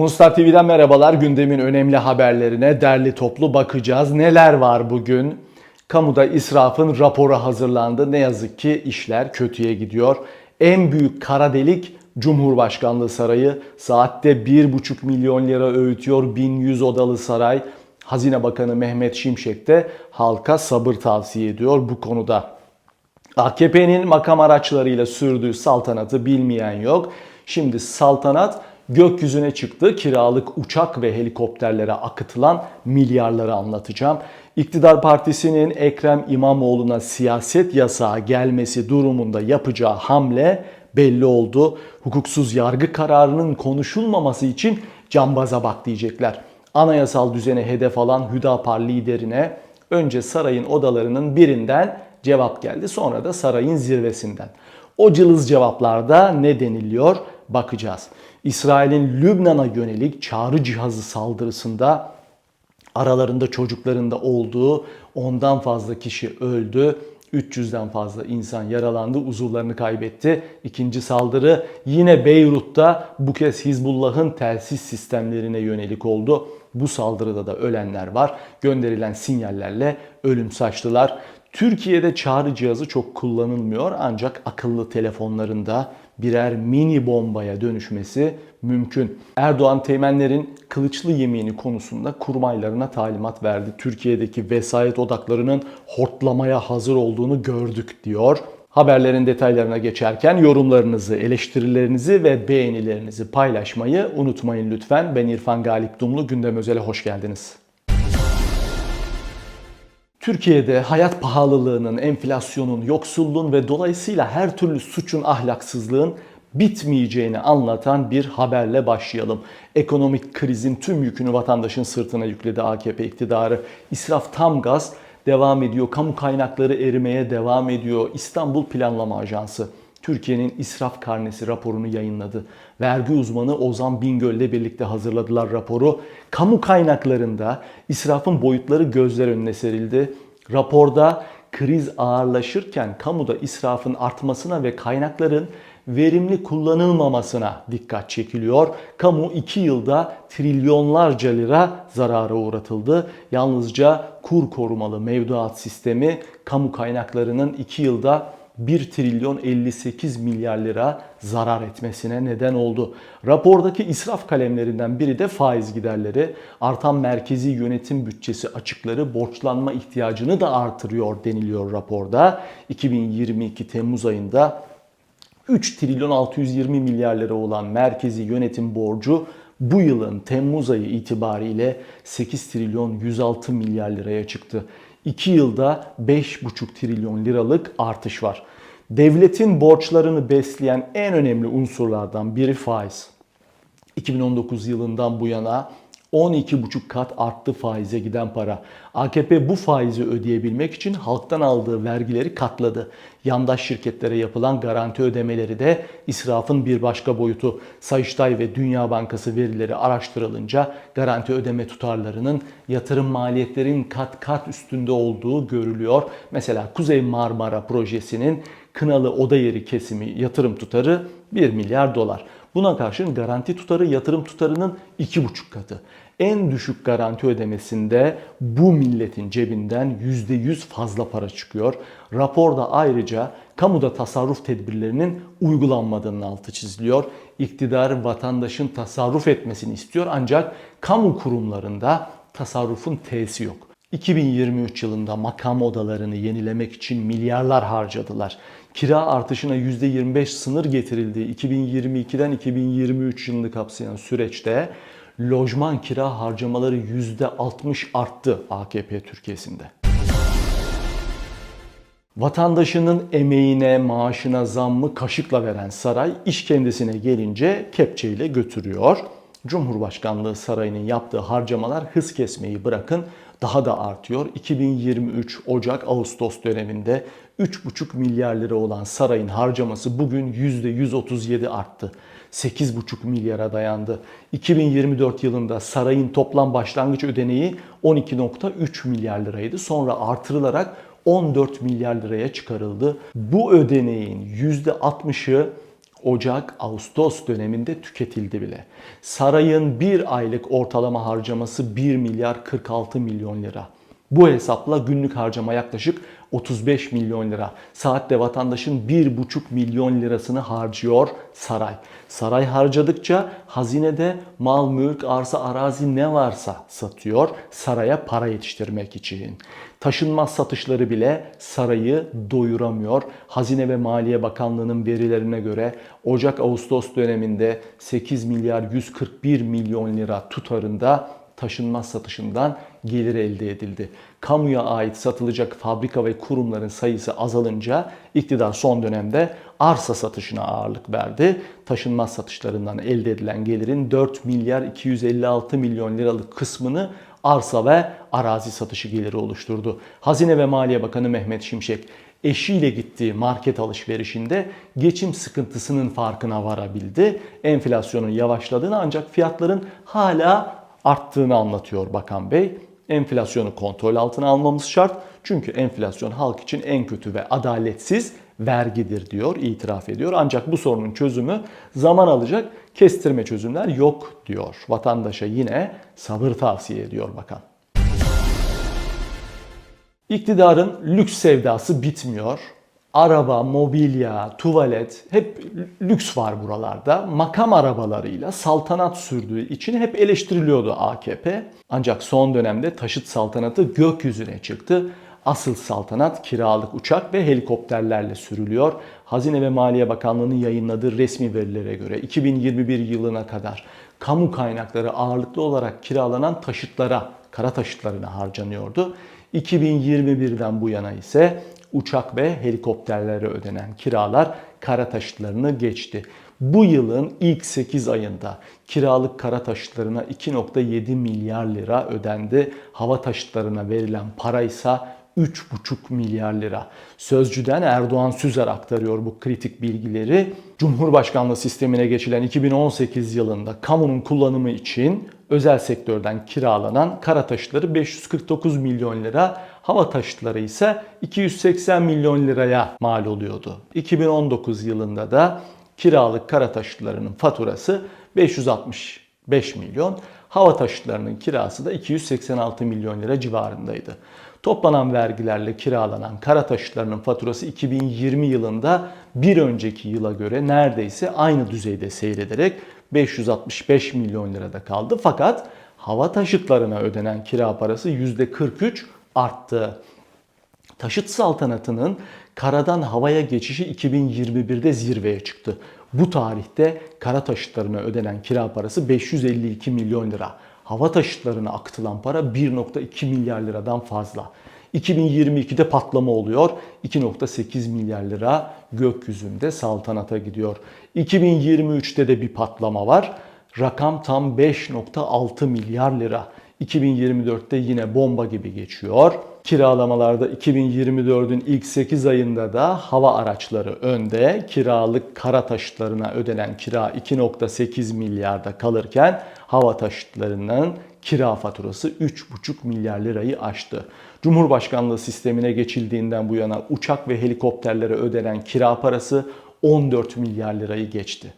Munstar TV'den merhabalar. Gündemin önemli haberlerine derli toplu bakacağız. Neler var bugün? Kamuda israfın raporu hazırlandı. Ne yazık ki işler kötüye gidiyor. En büyük kara delik Cumhurbaşkanlığı Sarayı. Saatte 1,5 milyon lira öğütüyor 1100 odalı saray. Hazine Bakanı Mehmet Şimşek de halka sabır tavsiye ediyor bu konuda. AKP'nin makam araçlarıyla sürdüğü saltanatı bilmeyen yok. Şimdi saltanat gökyüzüne çıktı. Kiralık uçak ve helikopterlere akıtılan milyarları anlatacağım. İktidar Partisi'nin Ekrem İmamoğlu'na siyaset yasağı gelmesi durumunda yapacağı hamle belli oldu. Hukuksuz yargı kararının konuşulmaması için cambaza bak diyecekler. Anayasal düzene hedef alan Hüdapar liderine önce sarayın odalarının birinden cevap geldi. Sonra da sarayın zirvesinden. O cılız cevaplarda ne deniliyor bakacağız. İsrail'in Lübnan'a yönelik çağrı cihazı saldırısında aralarında çocukların da olduğu ondan fazla kişi öldü. 300'den fazla insan yaralandı, uzuvlarını kaybetti. İkinci saldırı yine Beyrut'ta bu kez Hizbullah'ın telsiz sistemlerine yönelik oldu. Bu saldırıda da ölenler var. Gönderilen sinyallerle ölüm saçtılar. Türkiye'de çağrı cihazı çok kullanılmıyor ancak akıllı telefonlarında birer mini bombaya dönüşmesi mümkün. Erdoğan teğmenlerin kılıçlı yemini konusunda kurmaylarına talimat verdi. Türkiye'deki vesayet odaklarının hortlamaya hazır olduğunu gördük diyor. Haberlerin detaylarına geçerken yorumlarınızı, eleştirilerinizi ve beğenilerinizi paylaşmayı unutmayın lütfen. Ben İrfan Galip Dumlu, Gündem Özel'e hoş geldiniz. Türkiye'de hayat pahalılığının, enflasyonun, yoksulluğun ve dolayısıyla her türlü suçun, ahlaksızlığın bitmeyeceğini anlatan bir haberle başlayalım. Ekonomik krizin tüm yükünü vatandaşın sırtına yükledi AKP iktidarı. İsraf tam gaz devam ediyor. Kamu kaynakları erimeye devam ediyor. İstanbul Planlama Ajansı Türkiye'nin israf karnesi raporunu yayınladı. Vergi uzmanı Ozan Bingöl ile birlikte hazırladılar raporu. Kamu kaynaklarında israfın boyutları gözler önüne serildi. Raporda kriz ağırlaşırken kamuda israfın artmasına ve kaynakların verimli kullanılmamasına dikkat çekiliyor. Kamu 2 yılda trilyonlarca lira zarara uğratıldı. Yalnızca kur korumalı mevduat sistemi kamu kaynaklarının 2 yılda 1 trilyon 58 milyar lira zarar etmesine neden oldu. Rapordaki israf kalemlerinden biri de faiz giderleri. Artan merkezi yönetim bütçesi açıkları borçlanma ihtiyacını da artırıyor deniliyor raporda. 2022 Temmuz ayında 3 trilyon 620 milyar lira olan merkezi yönetim borcu bu yılın Temmuz ayı itibariyle 8 trilyon 106 milyar liraya çıktı. 2 yılda 5,5 trilyon liralık artış var. Devletin borçlarını besleyen en önemli unsurlardan biri faiz. 2019 yılından bu yana 12,5 kat arttı faize giden para. AKP bu faizi ödeyebilmek için halktan aldığı vergileri katladı. Yandaş şirketlere yapılan garanti ödemeleri de israfın bir başka boyutu. Sayıştay ve Dünya Bankası verileri araştırılınca garanti ödeme tutarlarının yatırım maliyetlerin kat kat üstünde olduğu görülüyor. Mesela Kuzey Marmara projesinin Kınalı oda yeri kesimi yatırım tutarı 1 milyar dolar. Buna karşın garanti tutarı yatırım tutarının 2,5 katı. En düşük garanti ödemesinde bu milletin cebinden %100 fazla para çıkıyor. Raporda ayrıca kamuda tasarruf tedbirlerinin uygulanmadığının altı çiziliyor. İktidar vatandaşın tasarruf etmesini istiyor ancak kamu kurumlarında tasarrufun T'si yok. 2023 yılında makam odalarını yenilemek için milyarlar harcadılar. Kira artışına %25 sınır getirildiği 2022'den 2023 yılını kapsayan süreçte lojman kira harcamaları %60 arttı AKP Türkiye'sinde. Vatandaşının emeğine, maaşına zammı kaşıkla veren saray iş kendisine gelince kepçeyle götürüyor. Cumhurbaşkanlığı Sarayı'nın yaptığı harcamalar hız kesmeyi bırakın daha da artıyor. 2023 Ocak-Ağustos döneminde 3,5 milyar lira olan sarayın harcaması bugün %137 arttı. 8,5 milyara dayandı. 2024 yılında sarayın toplam başlangıç ödeneği 12,3 milyar liraydı. Sonra artırılarak 14 milyar liraya çıkarıldı. Bu ödeneğin %60'ı Ocak-Ağustos döneminde tüketildi bile. Sarayın bir aylık ortalama harcaması 1 milyar 46 milyon lira. Bu hesapla günlük harcama yaklaşık 35 milyon lira. Saatte vatandaşın 1,5 milyon lirasını harcıyor saray. Saray harcadıkça hazinede mal, mülk, arsa, arazi ne varsa satıyor saraya para yetiştirmek için. Taşınmaz satışları bile sarayı doyuramıyor. Hazine ve Maliye Bakanlığı'nın verilerine göre Ocak-Ağustos döneminde 8 milyar 141 milyon lira tutarında taşınmaz satışından gelir elde edildi. Kamuya ait satılacak fabrika ve kurumların sayısı azalınca iktidar son dönemde arsa satışına ağırlık verdi. Taşınmaz satışlarından elde edilen gelirin 4 milyar 256 milyon liralık kısmını arsa ve arazi satışı geliri oluşturdu. Hazine ve Maliye Bakanı Mehmet Şimşek eşiyle gittiği market alışverişinde geçim sıkıntısının farkına varabildi. Enflasyonun yavaşladığını ancak fiyatların hala arttığını anlatıyor Bakan Bey. Enflasyonu kontrol altına almamız şart. Çünkü enflasyon halk için en kötü ve adaletsiz vergidir diyor, itiraf ediyor. Ancak bu sorunun çözümü zaman alacak. Kestirme çözümler yok diyor. Vatandaşa yine sabır tavsiye ediyor bakan. İktidarın lüks sevdası bitmiyor. Araba, mobilya, tuvalet hep lüks var buralarda. Makam arabalarıyla saltanat sürdüğü için hep eleştiriliyordu AKP. Ancak son dönemde taşıt saltanatı gökyüzüne çıktı. Asıl saltanat kiralık uçak ve helikopterlerle sürülüyor. Hazine ve Maliye Bakanlığı'nın yayınladığı resmi verilere göre 2021 yılına kadar kamu kaynakları ağırlıklı olarak kiralanan taşıtlara, kara taşıtlarına harcanıyordu. 2021'den bu yana ise uçak ve helikopterlere ödenen kiralar kara taşıtlarını geçti. Bu yılın ilk 8 ayında kiralık kara taşıtlarına 2.7 milyar lira ödendi. Hava taşıtlarına verilen para ise 3,5 milyar lira. Sözcüden Erdoğan Süzer aktarıyor bu kritik bilgileri. Cumhurbaşkanlığı sistemine geçilen 2018 yılında kamunun kullanımı için özel sektörden kiralanan kara taşıtları 549 milyon lira, hava taşıtları ise 280 milyon liraya mal oluyordu. 2019 yılında da kiralık kara taşıtlarının faturası 565 milyon, hava taşıtlarının kirası da 286 milyon lira civarındaydı. Toplanan vergilerle kiralanan kara taşıtlarının faturası 2020 yılında bir önceki yıla göre neredeyse aynı düzeyde seyrederek 565 milyon lirada kaldı. Fakat hava taşıtlarına ödenen kira parası %43 arttı. Taşıt saltanatının karadan havaya geçişi 2021'de zirveye çıktı. Bu tarihte kara taşıtlarına ödenen kira parası 552 milyon lira. Hava taşıtlarına akıtılan para 1.2 milyar liradan fazla. 2022'de patlama oluyor. 2.8 milyar lira gökyüzünde saltanata gidiyor. 2023'te de bir patlama var. Rakam tam 5.6 milyar lira. 2024'te yine bomba gibi geçiyor. Kiralamalarda 2024'ün ilk 8 ayında da hava araçları önde. Kiralık kara taşıtlarına ödenen kira 2.8 milyarda kalırken hava taşıtlarının kira faturası 3,5 milyar lirayı aştı. Cumhurbaşkanlığı sistemine geçildiğinden bu yana uçak ve helikopterlere ödenen kira parası 14 milyar lirayı geçti.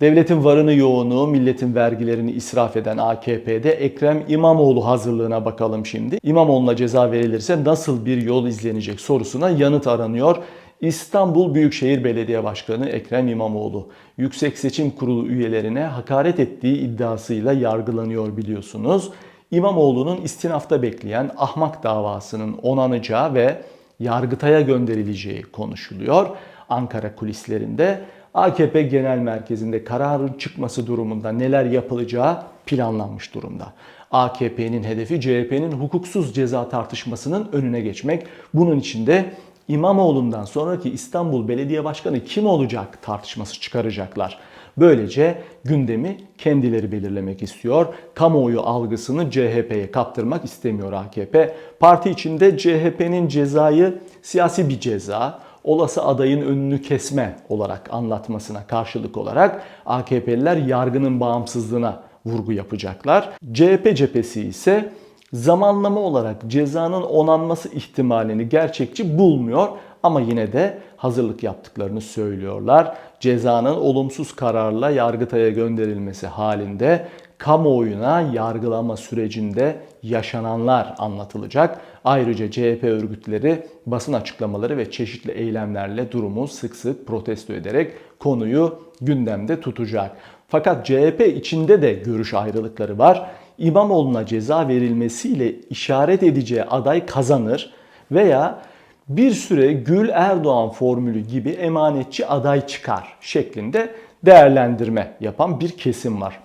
Devletin varını yoğunu, milletin vergilerini israf eden AKP'de Ekrem İmamoğlu hazırlığına bakalım şimdi. İmamoğlu'na ceza verilirse nasıl bir yol izlenecek sorusuna yanıt aranıyor. İstanbul Büyükşehir Belediye Başkanı Ekrem İmamoğlu Yüksek Seçim Kurulu üyelerine hakaret ettiği iddiasıyla yargılanıyor biliyorsunuz. İmamoğlu'nun istinafta bekleyen ahmak davasının onanacağı ve Yargıtay'a gönderileceği konuşuluyor. Ankara kulislerinde AKP Genel Merkezi'nde kararın çıkması durumunda neler yapılacağı planlanmış durumda. AKP'nin hedefi CHP'nin hukuksuz ceza tartışmasının önüne geçmek. Bunun için de İmamoğlu'ndan sonraki İstanbul Belediye Başkanı kim olacak tartışması çıkaracaklar. Böylece gündemi kendileri belirlemek istiyor. Kamuoyu algısını CHP'ye kaptırmak istemiyor AKP. Parti içinde CHP'nin cezayı siyasi bir ceza, olası adayın önünü kesme olarak anlatmasına karşılık olarak AKP'liler yargının bağımsızlığına vurgu yapacaklar. CHP cephesi ise zamanlama olarak cezanın onanması ihtimalini gerçekçi bulmuyor. Ama yine de hazırlık yaptıklarını söylüyorlar. Cezanın olumsuz kararla Yargıtay'a gönderilmesi halinde kamuoyuna yargılama sürecinde yaşananlar anlatılacak. Ayrıca CHP örgütleri basın açıklamaları ve çeşitli eylemlerle durumu sık sık protesto ederek konuyu gündemde tutacak. Fakat CHP içinde de görüş ayrılıkları var. İmamoğlu'na ceza verilmesiyle işaret edeceği aday kazanır veya bir süre Gül Erdoğan formülü gibi emanetçi aday çıkar şeklinde değerlendirme yapan bir kesim var.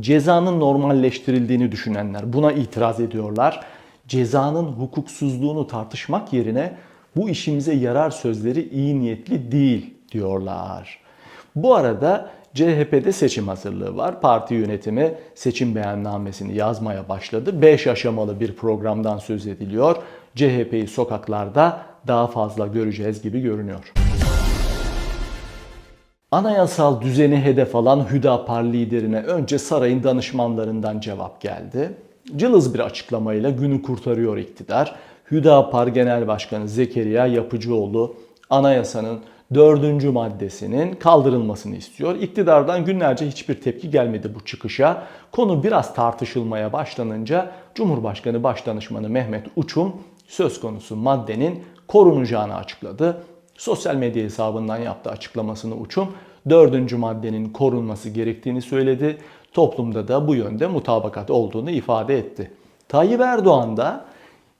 Cezanın normalleştirildiğini düşünenler buna itiraz ediyorlar. Cezanın hukuksuzluğunu tartışmak yerine bu işimize yarar sözleri iyi niyetli değil diyorlar. Bu arada CHP'de seçim hazırlığı var. Parti yönetimi seçim beyannamesini yazmaya başladı. 5 aşamalı bir programdan söz ediliyor. CHP'yi sokaklarda daha fazla göreceğiz gibi görünüyor. Anayasal düzeni hedef alan Hüdapar liderine önce sarayın danışmanlarından cevap geldi. Cılız bir açıklamayla günü kurtarıyor iktidar. Hüdapar Genel Başkanı Zekeriya Yapıcıoğlu anayasanın dördüncü maddesinin kaldırılmasını istiyor. İktidardan günlerce hiçbir tepki gelmedi bu çıkışa. Konu biraz tartışılmaya başlanınca Cumhurbaşkanı Başdanışmanı Mehmet Uçum söz konusu maddenin korunacağını açıkladı. Sosyal medya hesabından yaptığı açıklamasını Uçum dördüncü maddenin korunması gerektiğini söyledi. Toplumda da bu yönde mutabakat olduğunu ifade etti. Tayyip Erdoğan da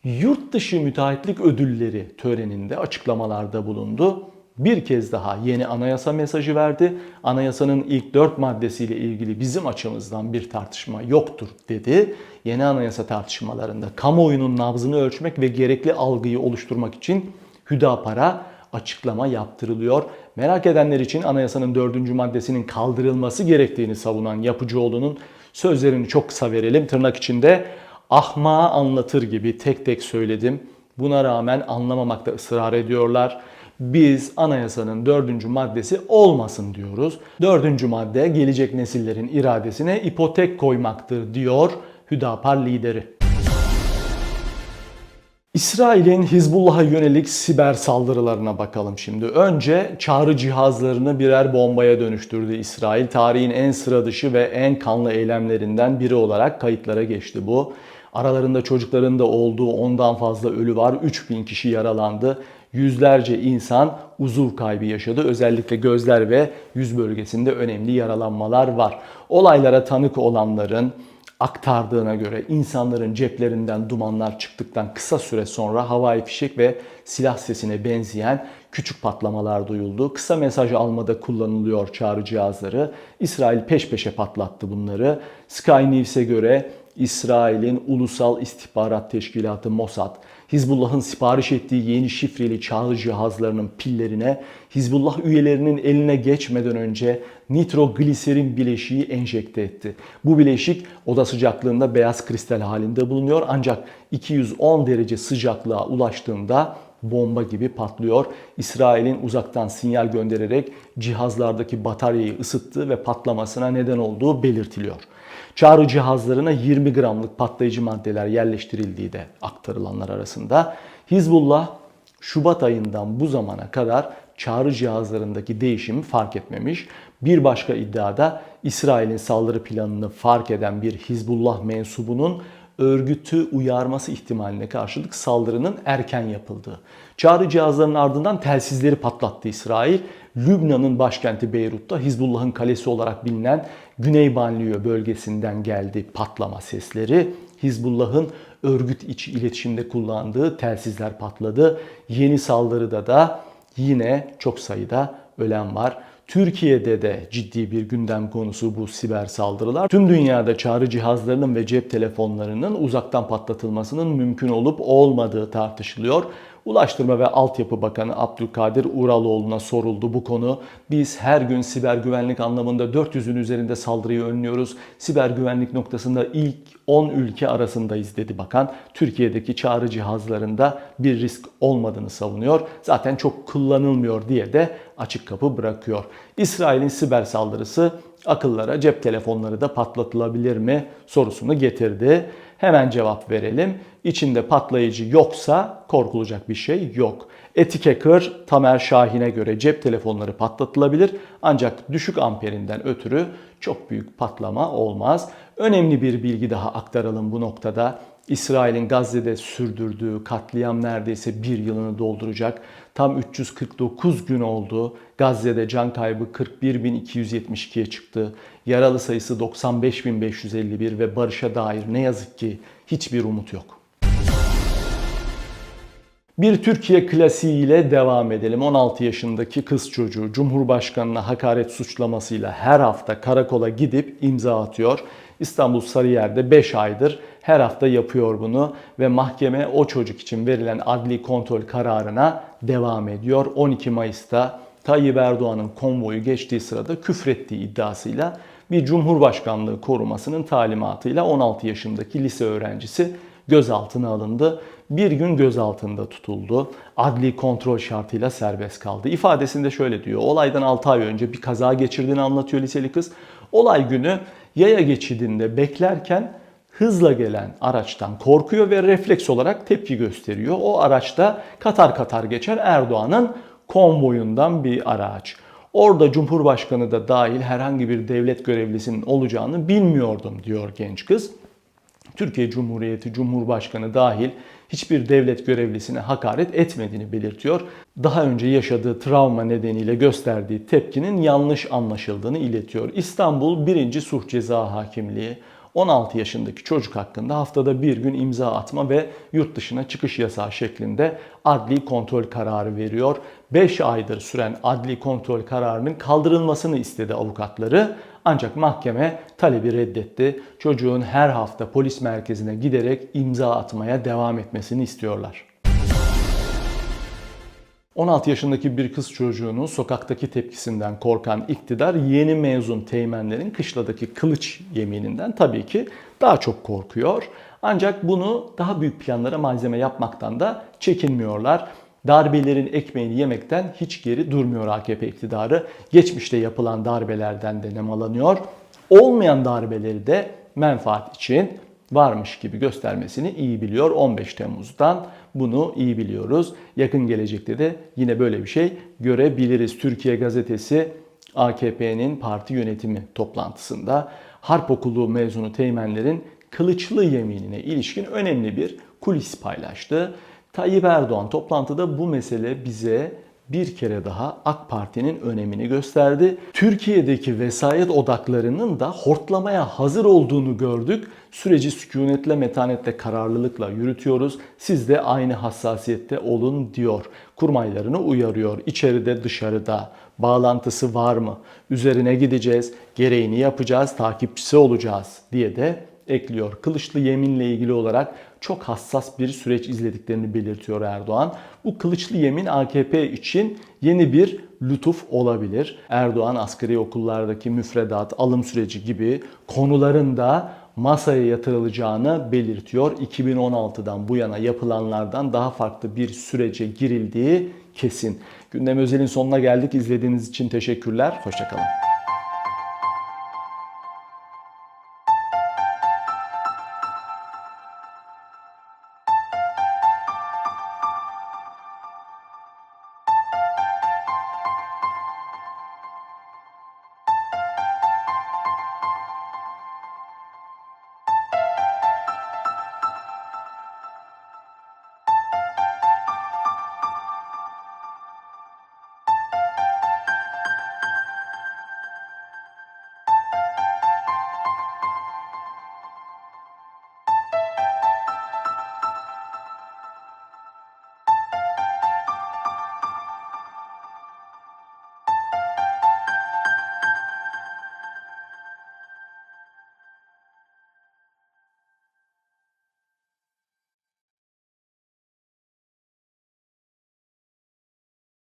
yurt dışı müteahhitlik ödülleri töreninde açıklamalarda bulundu. Bir kez daha yeni anayasa mesajı verdi. Anayasanın ilk dört maddesiyle ilgili bizim açımızdan bir tartışma yoktur dedi. Yeni anayasa tartışmalarında kamuoyunun nabzını ölçmek ve gerekli algıyı oluşturmak için Hüdapar'a açıklama yaptırılıyor. Merak edenler için anayasanın dördüncü maddesinin kaldırılması gerektiğini savunan Yapıcıoğlu'nun sözlerini çok kısa verelim. Tırnak içinde ahmağı anlatır gibi tek tek söyledim. Buna rağmen anlamamakta ısrar ediyorlar. Biz anayasanın dördüncü maddesi olmasın diyoruz. Dördüncü madde gelecek nesillerin iradesine ipotek koymaktır diyor Hüdapar lideri. İsrail'in Hizbullah'a yönelik siber saldırılarına bakalım şimdi. Önce çağrı cihazlarını birer bombaya dönüştürdü İsrail. Tarihin en sıra dışı ve en kanlı eylemlerinden biri olarak kayıtlara geçti bu. Aralarında çocukların da olduğu ondan fazla ölü var. 3000 kişi yaralandı. Yüzlerce insan uzuv kaybı yaşadı. Özellikle gözler ve yüz bölgesinde önemli yaralanmalar var. Olaylara tanık olanların aktardığına göre insanların ceplerinden dumanlar çıktıktan kısa süre sonra havai fişek ve silah sesine benzeyen küçük patlamalar duyuldu. Kısa mesaj almada kullanılıyor çağrı cihazları. İsrail peş peşe patlattı bunları. Sky News'e göre İsrail'in Ulusal İstihbarat Teşkilatı Mossad, Hizbullah'ın sipariş ettiği yeni şifreli çağrı cihazlarının pillerine Hizbullah üyelerinin eline geçmeden önce nitrogliserin bileşiği enjekte etti. Bu bileşik oda sıcaklığında beyaz kristal halinde bulunuyor ancak 210 derece sıcaklığa ulaştığında bomba gibi patlıyor. İsrail'in uzaktan sinyal göndererek cihazlardaki bataryayı ısıttığı ve patlamasına neden olduğu belirtiliyor. Çağrı cihazlarına 20 gramlık patlayıcı maddeler yerleştirildiği de aktarılanlar arasında. Hizbullah Şubat ayından bu zamana kadar çağrı cihazlarındaki değişimi fark etmemiş. Bir başka iddiada İsrail'in saldırı planını fark eden bir Hizbullah mensubunun örgütü uyarması ihtimaline karşılık saldırının erken yapıldığı. Çağrı cihazlarının ardından telsizleri patlattı İsrail. Lübnan'ın başkenti Beyrut'ta Hizbullah'ın kalesi olarak bilinen Güney Banliyö bölgesinden geldi patlama sesleri. Hizbullah'ın örgüt içi iletişimde kullandığı telsizler patladı. Yeni saldırıda da yine çok sayıda ölen var. Türkiye'de de ciddi bir gündem konusu bu siber saldırılar. Tüm dünyada çağrı cihazlarının ve cep telefonlarının uzaktan patlatılmasının mümkün olup olmadığı tartışılıyor. Ulaştırma ve Altyapı Bakanı Abdülkadir Uraloğlu'na soruldu bu konu. Biz her gün siber güvenlik anlamında 400'ün üzerinde saldırıyı önlüyoruz. Siber güvenlik noktasında ilk 10 ülke arasındayız dedi bakan. Türkiye'deki çağrı cihazlarında bir risk olmadığını savunuyor. Zaten çok kullanılmıyor diye de açık kapı bırakıyor. İsrail'in siber saldırısı akıllara cep telefonları da patlatılabilir mi sorusunu getirdi. Hemen cevap verelim. İçinde patlayıcı yoksa korkulacak bir şey yok. Etik hacker Tamer Şahin'e göre cep telefonları patlatılabilir ancak düşük amperinden ötürü çok büyük patlama olmaz. Önemli bir bilgi daha aktaralım bu noktada. İsrail'in Gazze'de sürdürdüğü katliam neredeyse bir yılını dolduracak. Tam 349 gün oldu. Gazze'de can kaybı 41.272'ye çıktı. Yaralı sayısı 95.551 ve barışa dair ne yazık ki hiçbir umut yok. Bir Türkiye klasiğiyle devam edelim. 16 yaşındaki kız çocuğu Cumhurbaşkanına hakaret suçlamasıyla her hafta karakola gidip imza atıyor. İstanbul Sarıyer'de 5 aydır her hafta yapıyor bunu ve mahkeme o çocuk için verilen adli kontrol kararına devam ediyor. 12 Mayıs'ta Tayyip Erdoğan'ın konvoyu geçtiği sırada küfrettiği iddiasıyla bir Cumhurbaşkanlığı korumasının talimatıyla 16 yaşındaki lise öğrencisi gözaltına alındı. Bir gün gözaltında tutuldu. Adli kontrol şartıyla serbest kaldı. İfadesinde şöyle diyor. Olaydan 6 ay önce bir kaza geçirdiğini anlatıyor liseli kız. Olay günü yaya geçidinde beklerken hızla gelen araçtan korkuyor ve refleks olarak tepki gösteriyor. O araçta katar katar geçen Erdoğan'ın konvoyundan bir araç. Orada Cumhurbaşkanı da dahil herhangi bir devlet görevlisinin olacağını bilmiyordum diyor genç kız. Türkiye Cumhuriyeti Cumhurbaşkanı dahil hiçbir devlet görevlisine hakaret etmediğini belirtiyor. Daha önce yaşadığı travma nedeniyle gösterdiği tepkinin yanlış anlaşıldığını iletiyor. İstanbul 1. Suç Ceza Hakimliği 16 yaşındaki çocuk hakkında haftada bir gün imza atma ve yurt dışına çıkış yasağı şeklinde adli kontrol kararı veriyor. 5 aydır süren adli kontrol kararının kaldırılmasını istedi avukatları. Ancak mahkeme talebi reddetti. Çocuğun her hafta polis merkezine giderek imza atmaya devam etmesini istiyorlar. 16 yaşındaki bir kız çocuğunun sokaktaki tepkisinden korkan iktidar yeni mezun teğmenlerin kışladaki kılıç yemininden tabii ki daha çok korkuyor. Ancak bunu daha büyük planlara malzeme yapmaktan da çekinmiyorlar. Darbelerin ekmeğini yemekten hiç geri durmuyor AKP iktidarı. Geçmişte yapılan darbelerden de nemalanıyor. Olmayan darbeleri de menfaat için varmış gibi göstermesini iyi biliyor. 15 Temmuz'dan bunu iyi biliyoruz. Yakın gelecekte de yine böyle bir şey görebiliriz. Türkiye Gazetesi AKP'nin parti yönetimi toplantısında Harp Okulu mezunu teğmenlerin kılıçlı yeminine ilişkin önemli bir kulis paylaştı. Tayyip Erdoğan toplantıda bu mesele bize bir kere daha AK Parti'nin önemini gösterdi. Türkiye'deki vesayet odaklarının da hortlamaya hazır olduğunu gördük. Süreci sükunetle, metanetle, kararlılıkla yürütüyoruz. Siz de aynı hassasiyette olun diyor. Kurmaylarını uyarıyor. İçeride dışarıda bağlantısı var mı? Üzerine gideceğiz, gereğini yapacağız, takipçisi olacağız diye de ekliyor. Kılıçlı yeminle ilgili olarak çok hassas bir süreç izlediklerini belirtiyor Erdoğan. Bu kılıçlı yemin AKP için yeni bir lütuf olabilir. Erdoğan askeri okullardaki müfredat, alım süreci gibi konuların da masaya yatırılacağını belirtiyor. 2016'dan bu yana yapılanlardan daha farklı bir sürece girildiği kesin. Gündem özelin sonuna geldik. İzlediğiniz için teşekkürler. Hoşçakalın.